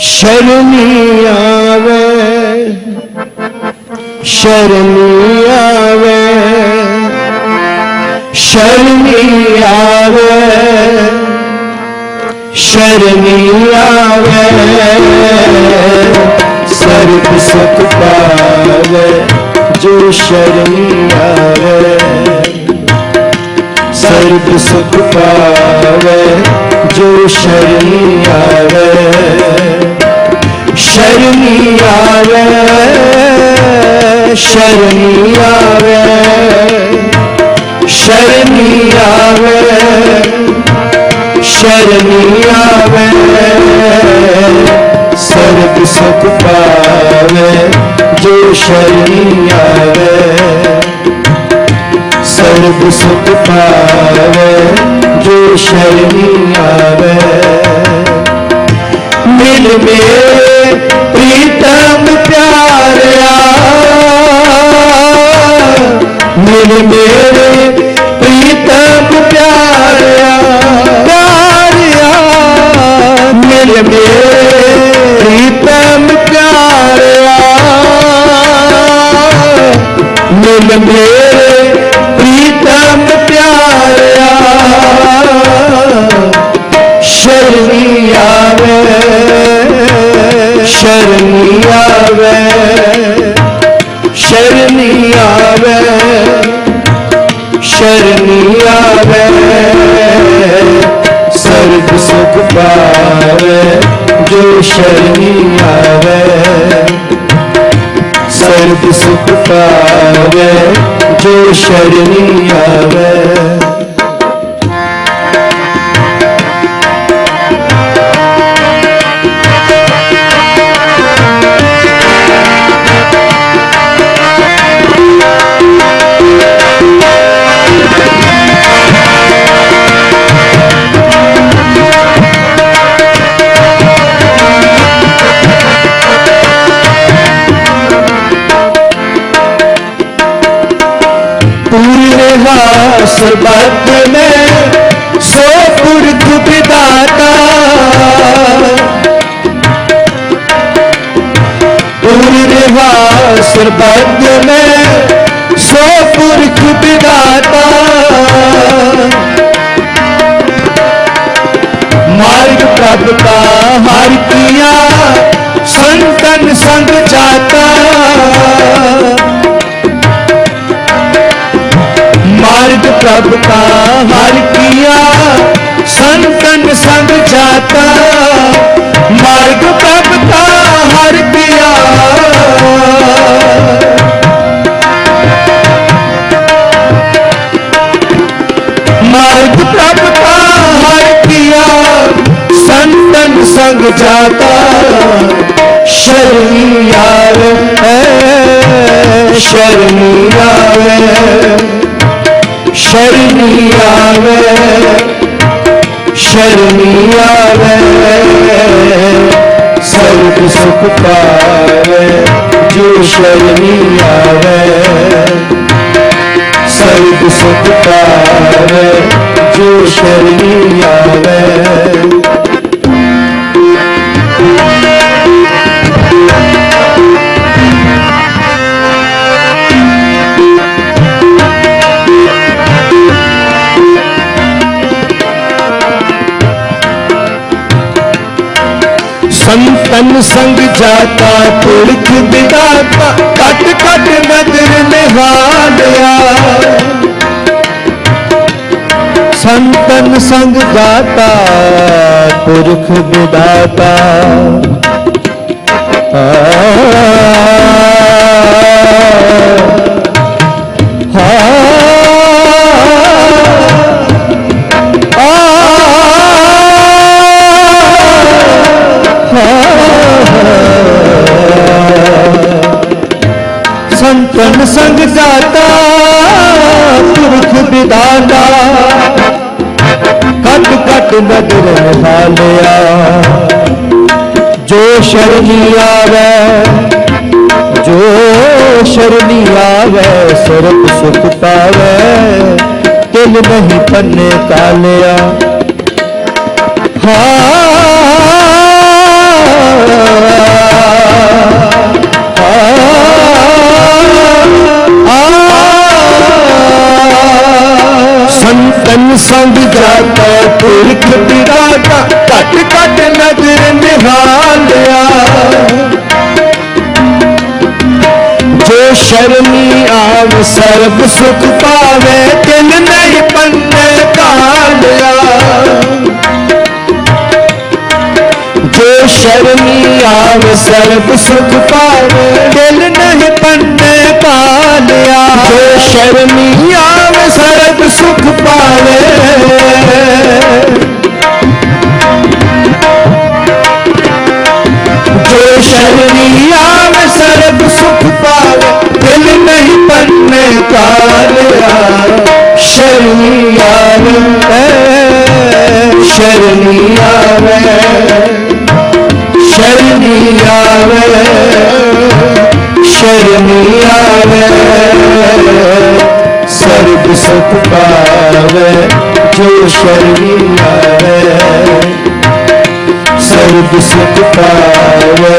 ਸ਼ਰਮੀ ਆਵੇ ਸ਼ਰਮੀ ਆਵੇ ਸ਼ਰਮੀ ਆਵੇ ਸ਼ਰਮੀ ਆਵੇ ਸਰਬ ਸੁਖ ਪਾਵੇ ਜੋ ਸ਼ਰਮੀ ਆਵੇ ਸਰਬ ਸੁਖ ਪਾਵੇ ਜੋ ਸ਼ਰਮੀ ਆਵੇ ਸ਼ਰਮੀ ਆਵੇ ਸ਼ਰਮੀ ਆਵੇ ਸ਼ਰਮੀ ਆਵੇ ਸ਼ਰਮੀ ਆਵੇ, ਸਰਬ ਸੁਖ ਪਾਵੇ, ਜੋ ਸ਼ਰਮੀ ਆਵੇ। ਸਰਬ ਸੁਖ ਪਾਵੇ, ਜੋ ਸ਼ਰਮੀ ਆਵੇ। ਮਿਲ ਮੇਰੇ ਪ੍ਰੀਤਮ ਪਿਆਰਿਆ। ਮੇਰੇ ਮੇਰੇ ਪ੍ਰੀਤਮ ਪਿਆਰਿਆ ਪਿਆਰਿਆ। ਆਵੇ ਸਰਬ ਸੁਖ ਪਾਵੇ ਜੋ ਸ਼ਰਮੀ ਆਵੇ। ਸਰਬ ਸੁਖ ਪਾਵੇ ਜੋ ਸ਼ਰਮੀ ਆਵੇ। सरबत में सो पुरख विदाता पूरे सरबत में सो पुरख मार्ग प्रभ का हर किया, संतन संग जाता। मार्ग प्रभ का हर किया संतन संग जाता मार्ग प्रभ का हर किया मार्ग प्रभ का हर किया संतन संग जाता शर्मी आवे ਸ਼ਰਮੀ ਆਵੇ ਸ਼ਰਮੀ ਆਵੇ, ਸਰਬ ਸੁਖ ਪਾਵੇ, ਜੋ ਸ਼ਰਮੀ ਆਵੇ, ਸਰਬ ਸੁਖ ਪਾਵੇ, ਜੋ ਸ਼ਰਮੀ ਆਵੇ। ਸੰਤਨ ਸੰਗ ਜਾਤਾ ਪੁਰਖ ਵਿਦਾਤਾ ਕੱਟ ਕੱਟ ਨਦਰ ਨਿਹਾਲਿਆ। ਸੰਤਨ ਸੰਗ ਜਾਤਾ ਪੁਰਖ ਵਿਦਾਤਾ ਘਟ ਨਦਰ ਨਾਲਿਆ ਜੋ ਸ਼ਰਨੀ ਆਵੇ, ਜੋ ਸ਼ਰਨੀ ਆਵੇ ਸਰਬ ਸੁਖ ਪਾਵੇ ਤਿਲ ਨਹੀਂ ਪੰਨੇ ਕਾਲਿਆ। ਹਾਂ ਸੰਗ ਸੰਗ ਜਾਤਾ ਪੁਰਖ ਬਿਰਾਜਾ ਘਟ ਘਟ ਨਜ਼ਰ ਨਿਹਾਲਿਆ ਜੋ ਸ਼ਰਮੀ ਆਵ ਸਰਬ ਸੁਖ ਪਾਵੇ, ਤਿਨ ਨਹੀਂ ਪੰਨੇ ਕਾਲਿਆ ਜੋ ਸ਼ਰਮੀ ਆਵ ਸਰਬ ਸੁਖ ਪਾਵੇ, ਤਿਨ ਸ਼ਰਮੀ ਆਵ ਸਰਬ ਸੁਖ ਪਾਵੇ। ਜੋ ਸ਼ਰਮੀ ਆਵ ਸਰਬ ਸੁਖ ਪਾਵੇ, ਦਿਲ ਨਹੀਂ ਪੰਨੇ ਕਾਲਿਆ। ਸ਼ਰਮੀ ਆਵੇ ਸ਼ਰਮੀ ਆਵੇ ਸ਼ਰਮੀ ਆਵੇ ਸ਼ਰਮੀ ਆਵੇ ਸਰਬ ਸੁਖ ਪਾਵੇ ਜੋ ਸ਼ਰਮੀ ਆਵੇ ਸਰਬ ਸੁਖ ਪਾਵੇ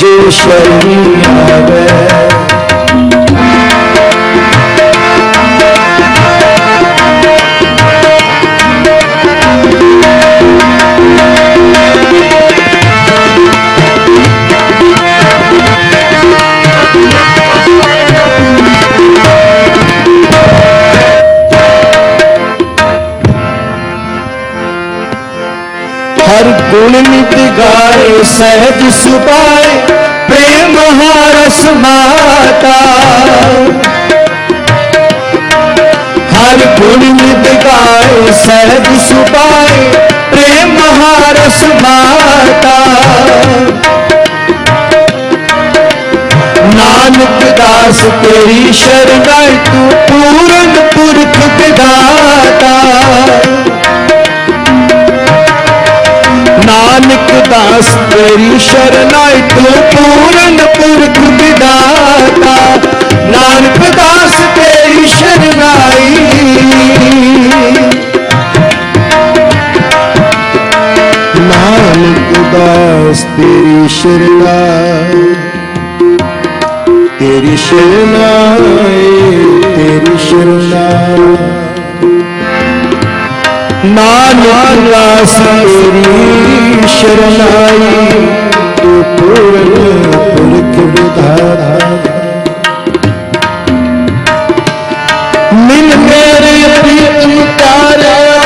ਜੋ ਸ਼ਰਮੀ ਆਵੇ ਸਹਿਜ ਸੁਭਾਏ, ਪ੍ਰੇਮ ਹਾਰਸ ਮਾਤਾ। ਹਰ ਗੁਣ ਨਿਤ ਗਾਏ, ਸਹਿਜ ਸੁਭਾਏ, ਪ੍ਰੇਮ ਹਾਰਸ ਮਾਤਾ। ਨਾਨਕ ਦਾਸ ਤੇਰੀ ਸ਼ਰਨਾਈ ਤੂੰ ਪੂਰਨ ਪੁਰਖ ਵਿਦਾਤਾ ਨਾਨਕ ਤੇਰੀ ਸ਼ਰਨਾਈ ਤੂੰ ਪੂਰਨ ਪੁਰਖ ਵਿਦਾਤਾ। ਨਾਨਕ ਦਾਸ ਤੇਰੀ ਸ਼ਰਨਾਈ। ਨਾਨਕ ਦਾਸ ਤੇਰੀ ਸ਼ਰਨਾਈ। ਤੇਰੀ ਸ਼ਰਨਾਈ ਤੇਰੀ ਸ਼ਰਨਾਈ। ਨਾਨਕ ਦਾਸ ਤੇਰੀ ਸ਼ਰਨਾਈ। ਤੂੰ ਪੂਰਨ ਪੁਰਖ ਵਿਧਾਤਾ ਮਿਲ ਮੇਰੇ ਪ੍ਰੀਤਮ ਤਾਰਿਆ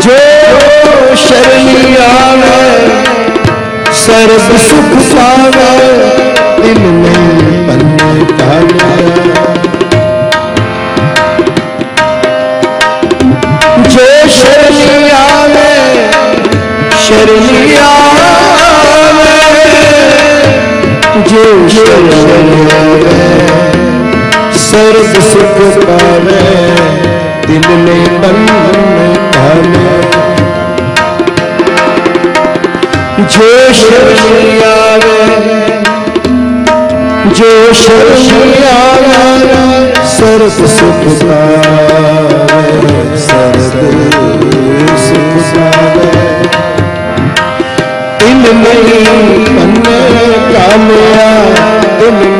ਜੋ ਸ਼ਰਨੀ ਆਵੇ, ਸਰਬ ਸੁਖ ਪਾਵੇ ਦਿਲ ਨਹੀਂ ਪੰਨੇ ਸਰਬ ਸੁਖ ਪਾਵੇ, ਦਿਲ ਨੇ ਬੰਧਨ ਕਾਲੇ ਜੋ ਸ਼ਰਨੀ ਆਵੇ, ਜੋ ਸ਼ਰਨੀ ਆਵੇ, ਸਰਬ ਸੁਖ ਪਾਵੇ, ਸਰਬ ਸੁਖ ਪਾਵੇ। ਦਿਲ ਨਹੀਂ ਪੰਨੇ ਕਾਲਿਆ ਦਿਲ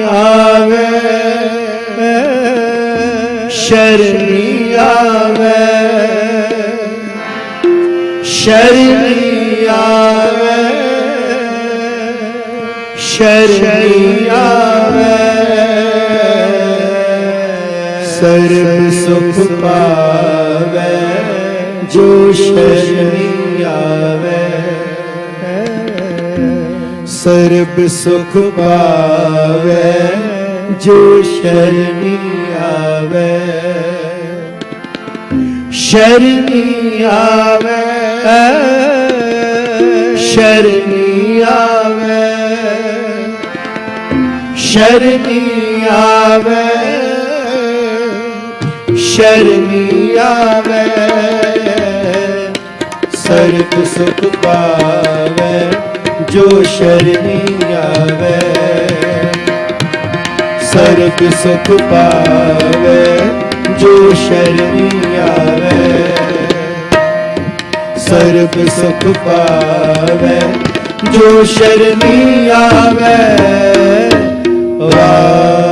yaver Şermi yaver Şermi yaver Şermi yaver Sarım sokpa ve Jo şermi yaver ਸਰਬ ਸੁਖ ਪਾਵੇ, ਜੋ ਸ਼ਰਨੀ ਆਵੇ। ਸ਼ਰਨੀ ਆਵੇ ਸ਼ਰਨੀ ਆਵੇ। ਸ਼ਰਨੀ ਆਵੇ ਸ਼ਰਨੀ ਆਵੇ। ਸਰਬ ਸੁਖ ਪਾਵੇ। ਜੋ ਸ਼ਰਮੀ ਆਵੇ, ਸਰਬ ਸੁਖ ਪਾਵੇ, ਜੋ ਸ਼ਰਨੀ ਆਵੇ, ਸਰਬ ਸੁਖ ਪਾਵੇ, ਜੋ ਸ਼ਰਮੀ ਆਵੇ ਵਾਹਿਗੁਰੂ